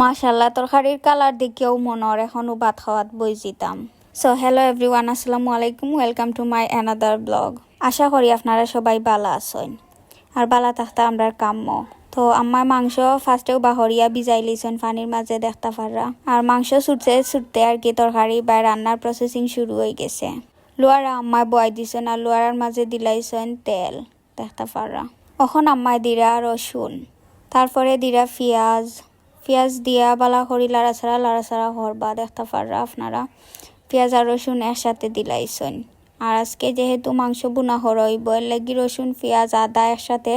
মাশাল্লাহ তরকারির কালার দেখেও মনের এখনও ভাত খাওয়াত বই যেতাম সো হ্যালো এভরিওয়ান আসসালামু আলাইকুম welcome to my another blog আশা করি আপনারা সবাই ভালো আছেন। আর বালা থাকতে আমরা কাম্য। তো আমার মাংস ফার্স্টেও বাহরিয়া ভিজাই লিছেন পানির মাঝে দেখতে পাররা আর মাংস ছুটতে ছুটতে আর কি তরকারি বা রান্নার প্রসেসিং শুরু হয়ে গেছে। লোয়ারা আম্মায় বয় দিছেন আর লোয়ারার মাঝে দিলাইছেন তেল, দেখতে পাররা এখন আম্মায় দিরা রসুন, তারপরে দিরা পেঁয়াজ পেঁয়াজ দিয়া বালা করি, লাড়াছাড়া লাড়াছাড়া হরবা দেখতে পাররা আপনারা। পেঁয়াজ আর রসুন একসাথে দিলাইছেন। আর আজকে যেহেতু মাংস বুনা হরইব, এর লাগি রসুন, পেঁয়াজ, আদা একসাথে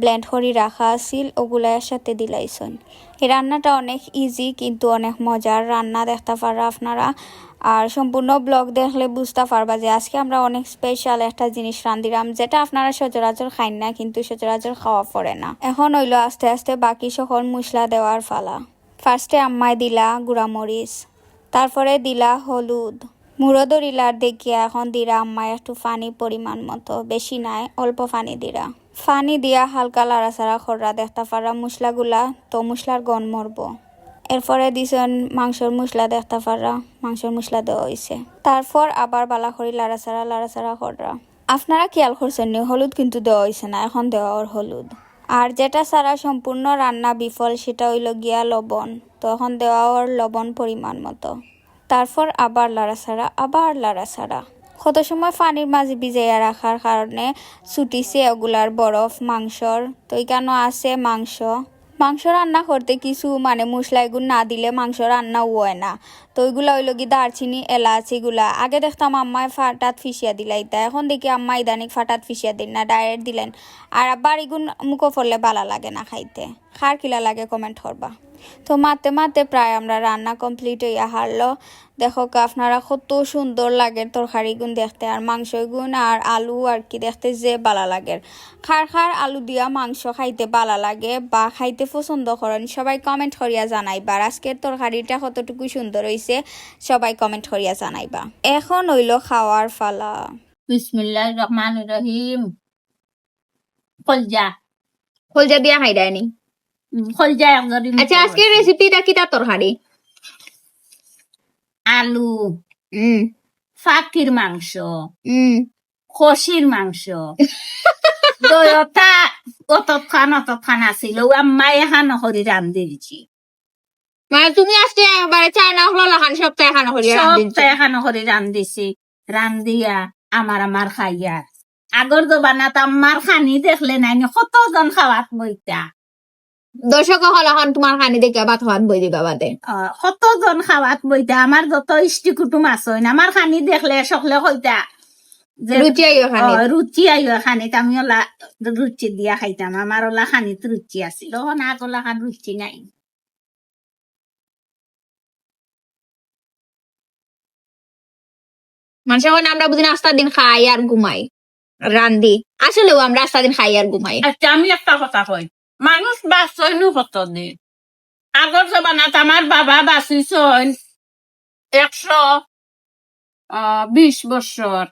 ব্লেন্ড করি রাখা আছিল, ওগুলা একসাথে দিলাইছেন। এই রান্নাটা অনেক ইজি কিন্তু অনেক মজার রান্না দেখতে পারা আপনারা। আর সম্পূর্ণ ব্লগ দেখলে বুঝতে পারবা যে আজকে আমরা অনেক স্পেশাল একটা জিনিস রান্ধিলাম যেটা আপনারা সচরাচর খাইন না কিন্তু সচরাচর খাওয়া পড়ে না। এখন হইল আস্তে আস্তে বাকি সকল মশলা দেওয়ার ফালা ফার্স্টে আম্মায় দিলা গুঁড়ামরিচ, তারপরে দিলা হলুদ। মুড়ো দরিলার দেখিয়া এখন দিরা আম্মায় একটু পানি পরিমাণ মতো। বেশি নাই, অল্প পানি দিরা। পানি দিয়া হালকা লাড়াচাড়া খররা দেখতে পারা মশলাগুলা তো মশলার গন মরব। এরপরে দিছেন মাংসর মশলা দেখতে পারা মাংসর মশলা দেওয়া হয়েছে তারপর আবার বালা করি লাড়াচাড়া লাড়াচাড়া খররা আপনারা খেয়াল করছেন নি, হলুদ কিন্তু দেওয়া হয়েছে না, এখন দেওয়া ওর হলুদ। আর যেটা ছাড়া সম্পূর্ণ রান্না বিফল, সেটা হইল গিয়া লবণ। তখন দেওয়া ওর লবণ পরিমাণ মতো। তারপর আবার লাড়াছাড়া আবার লাড়াছাড়া। কত সময় পানির মাঝে ভিজাইয়া রাখার কারণে ছুটিছে ওগুলার বরফ, মাংসর। তো এখানে আছে মাংস? মাংস রান্না করতে কিছু মানে মশলা এগুলো না দিলে মাংস রান্না হয় না। তো ওইগুলা হইল কি দারচিনি, এলাচ এগুলা। আগে দেখতাম আম্মায় ফাটাত ফিসিয়া দিলাইতা এখন দেখি আম্মা ইদানিক ফাটাত ফিসিয়া দিন না ডাইরেক্ট দিলেন। আর আবার এগুন মুখো ফললে বালা লাগে না খাইতে। খার কিলা লাগে কমেন্ট করবা। তো মাতে মাতে প্রায় আমরা রান্না কমপ্লিট হইয়া হারলো। দেখো আপনারা কত সুন্দর লাগে তরকারি গুণ দেখতে, আর মাংস গুণ আর আলু আর কি দেখতে যে বালা লাগে খার খার আলু দিয়া মাংস খাইতে বালা লাগে, বা খাইতে পছন্দ করেন, সবাই কমেন্ট করিয়া জানাইবা। আজকের তরকারিটা কতটুকু সুন্দর হইছে, সবাই কমেন্ট করিয়া জানাইবা। এখন হইল খাওয়ার ফালা বিসমিল্লাহ রহমান রহিম। কলজা। কলজা দিয়া খাই দেয়নি একদম আচ্ছা আজকের রেসিপিটা কিটা তরকারি আলু ফাঁকির মাংস খসির মাংস। দয়তা অতক্ষণ অতক্ষণ আছিল। আম্মাই হরি রান্ধি দিছি মানে তুমি আজকে একবারে চায়না হলো লাখান সপ্তাহে খানা আমার আমার খাইয়া। আগর আমার দেখলে নাই কতজন খাওয়াত বইতা? দর্শক হল এখন তোমার খানি দেখে ভাত খাওয়াত বই দিবা বাদে। কতজন খাওয়াত বইতা আমার যত ইষ্টি কুটুম আছে আমার খানি দেখলে সকলে কইতা যে রুচি আইও খানি রুচি আইও খানিত আমি ওলা রুচি দিয়া খাইতাম। আমার ওলা খানিত রুচি আছিল। এখন আগলা খান রুচি নাই। মানুষ এখন আমরা বুঝি নাস্তার দিন খাই আর ঘুমাই। রান্ধি। আসলেও আমরা রাস্তার দিন খাই আর ঘুমাই। আচ্ছা আমি একটা কথা কই। মানুষ বাঁচই নু কতদিন আগর জমানাত আমার বাবা বাঁচিছইন একশো বিশ বছর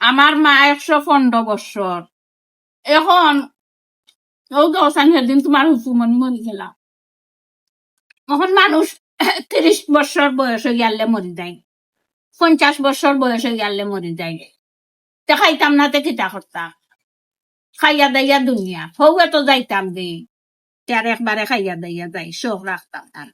আমার মা একশো পনেরো বছর এখন ও দশান সেদিন তোমার হুসুমনি মরি গেলাম এখন মানুষ তিরিশ বছর বয়স গেলে মরি যায়। পঞ্চাশ বছর বয়স গেলে মরি যায়। তে খাইতাম না তে কিতা করতাম খাইয়া দাইয়া দুনিয়া ফৌয়া তো যাইতাম দি তার একবারে খাইয়া দাইয়া যাই শোক রাখতাম তার